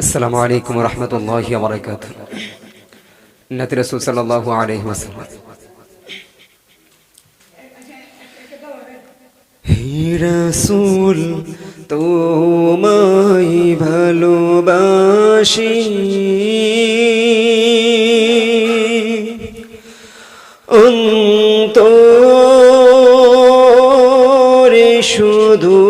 السلام عليكم ورحمة الله وبركاته نبي رسول صلى الله عليه وسلم হে রসুল তোমায় ভালোবাসি অন্তরে শুধু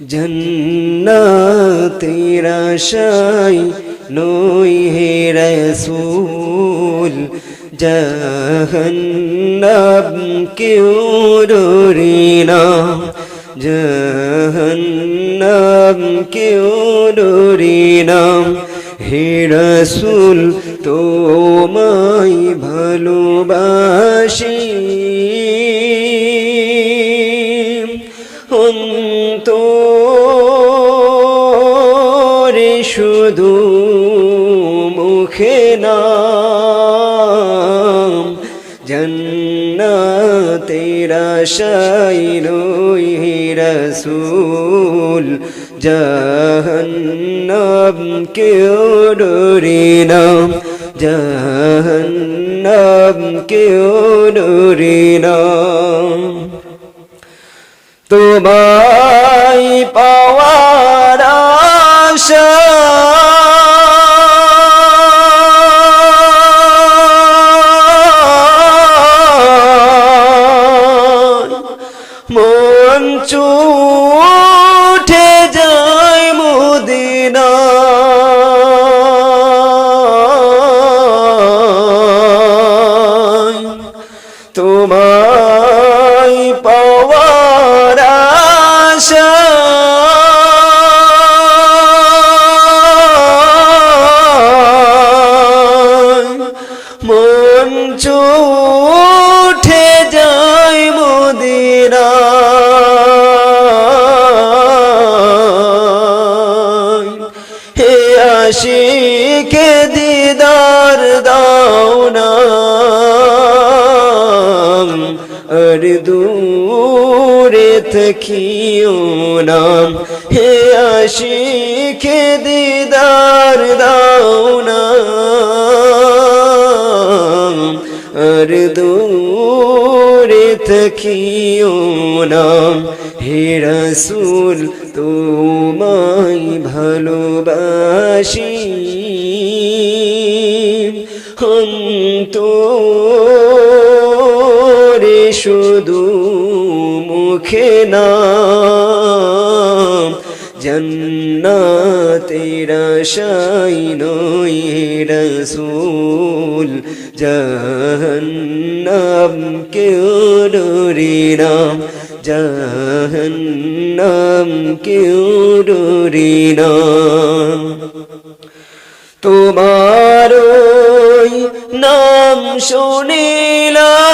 জন্নাতের আশায় নই হে রসুল, জহন্নাম কেউ ডরি না। জহন্নাম কেউ ডরি না। হে রসুল, তোমায় ভালোবাসি। শুধু মুখে নাম জন্নাতের আশায় রই রসুল, জাহান্নাম কেউ ডরি নাম জাহান্নাম কেউ ডরি নাম তোমায় পাওয়ার আশা মন চুঠে যায় মুদিনা। তোমায় চুঠে যায় মদিনা। হে আশিকে দিদার দাও না। আর দূরে থকিও নাম হে আশিকে দিদার দাও না। আর দূরে থকিও নাম হে রসুল, তোমায় ভালোবাসি। অন্তরে শুধু মুখে না জন্নাতের আশাই নই রসুল জাহান্নাম কেউ ডরি না জাহান্নাম কেউ ডরি না তোমার নাম শুনিলাম।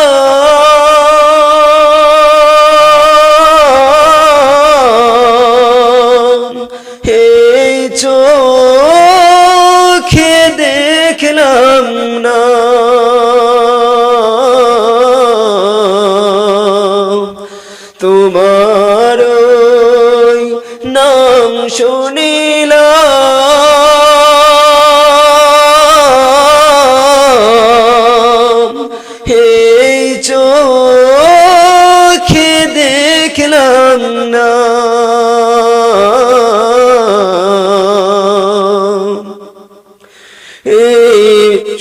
নাম শুনিলাম হে চোখে দেখলাম না।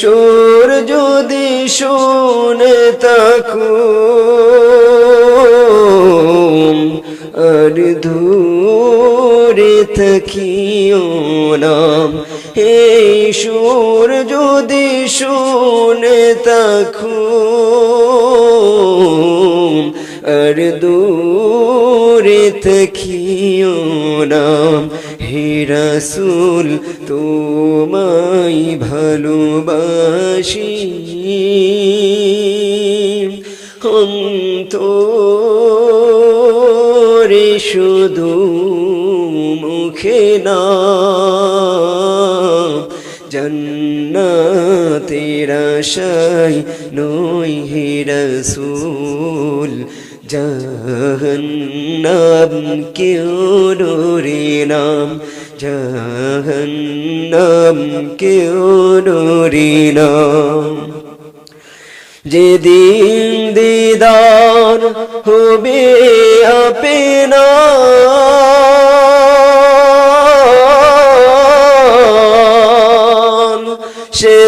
চোর যদি শুনে তাকু থাকিও নাম এই সুর যদি শুনে তাকু আর দূরে থাকিও নাম হে রসুল, তোমায় ভালোবাসি। অন্তরে না। জন্নাতের আশায় নই হে রসুল, জাহান্নাম কেউ ডোরে নাম, জাহান্নাম কেউ ডোরে নাম। যেদিন দিদার হবে আপনা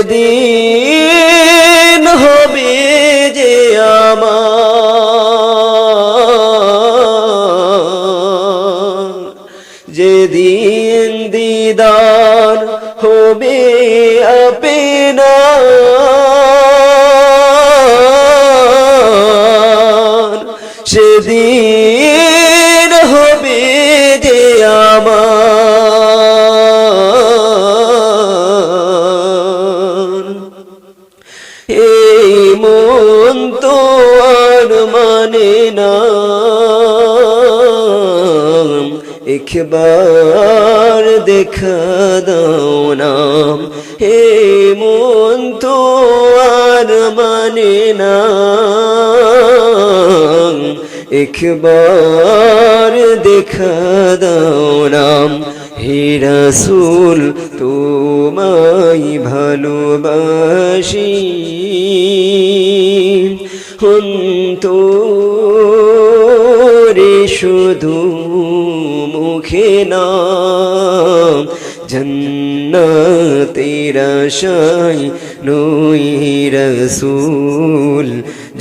সেদিন হবে যে আমার। যেদিন দিদার হবে আপনা সেদিন একবার দেখা দাও না হে মন তো আর মানে না। একবার দেখা দাও নাম। হে রাসূল, তোমায় ভালোবাসি। অন্তরে শুধু মুখে না জন্নতের আশায় নই রসুল,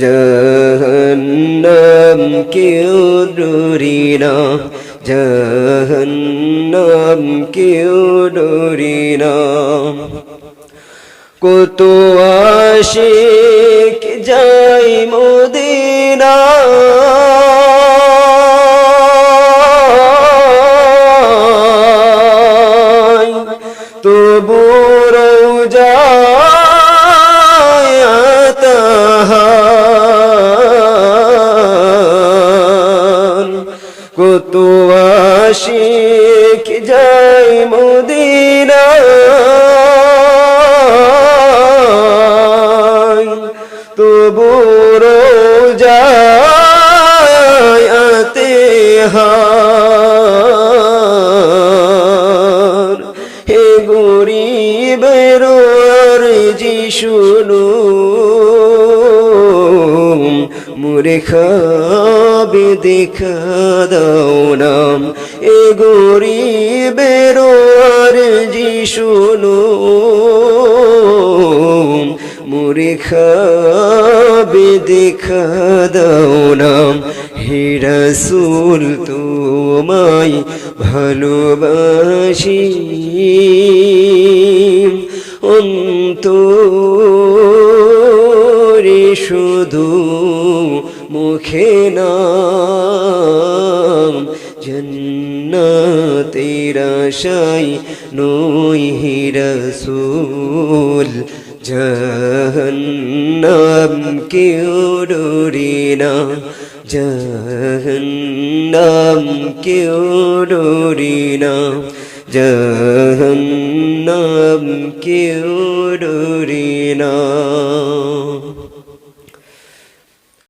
জাহান্নাম কেউ ডরি না, জাহান্নাম কেউ ডরি না। কত আশিক যাই মদিনা গরিবের জি শুনু মুরে খাবে, দেখা দাও নাম। এ গরিবের জি শুনু মুরে খাবে, দেখা দাও নাম। হে রসুল, তোমায় ভালোবাসি। মুখে নাম জন্নতের আশাই নই হে রসুল, জাহান্নাম কেউ ডরি না, জাহান্নাম কেউ ডরি না, জাহান্নাম কেউ ডরি না।